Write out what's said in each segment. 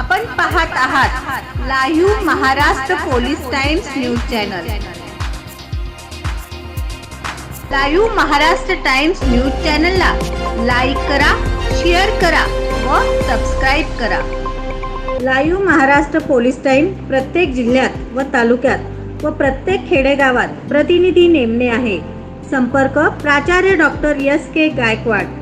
आपण पाहत आहात live Maharashtra police times news channel. Live Maharashtra times news चॅनलला लाईक करा शेअर करा व सबस्क्राईब करा. लाईव्ह महाराष्ट्र पोलीस टाइम प्रत्येक जिल्ह्यात व तालुक्यात व प्रत्येक खेडेगावात प्रतिनिधी नेमणे आहे. संपर्क प्राचार्य doctor S K Gaikwad.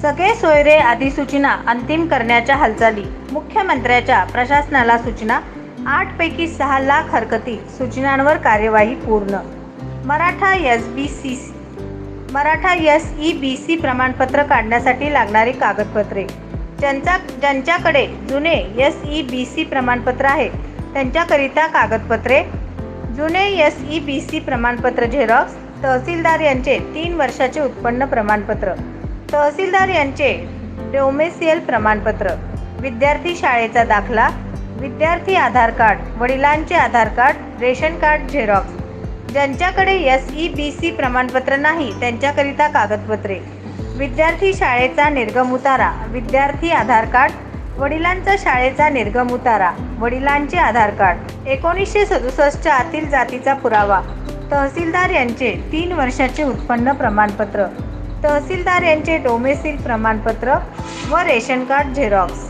सगळे सोयरे अधिसूचना अंतिम करण्याच्या हालचाली. मुख्यमंत्र्याच्या प्रशासनाला सूचना. आठपैकी सहा लाख हरकती सूचनांवर कार्यवाही पूर्ण. Maratha S B C Maratha S E B C प्रमाणपत्र काढण्यासाठी लागणारी कागदपत्रे. ज्यांचा ज्यांच्याकडे जुने एस ई बी सी प्रमाणपत्र आहे त्यांच्याकरिता कागदपत्रे. जुने एस ई बी सी प्रमाणपत्र झेरॉक्स तहसीलदार यांचे तीन वर्षाचे उत्पन्न प्रमाणपत्र. तहसीलदार यांचे डोमेसियल प्रमाणपत्र विद्यार्थी शाळेचा दाखला विद्यार्थी आधार कार्ड वडिलांचे Aadhaar card ration card xerox. ज्यांच्याकडे एस ई बी सी प्रमाणपत्र नाही त्यांच्याकरिता कागदपत्रे. विद्यार्थी शाळेचा निर्गम उतारा विद्यार्थी आधार कार्ड वडिलांचा शाळेचा निर्गम उतारा वडिलांचे आधार कार्ड. एकोणीसशे सदुसष्टच्या आतील जातीचा पुरावा. तहसीलदार यांचे तीन वर्षाचे उत्पन्न प्रमाणपत्र. तहसीलदार यांचे डोमेसिल प्रमाणपत्र व रेशन कार्ड झेरॉक्स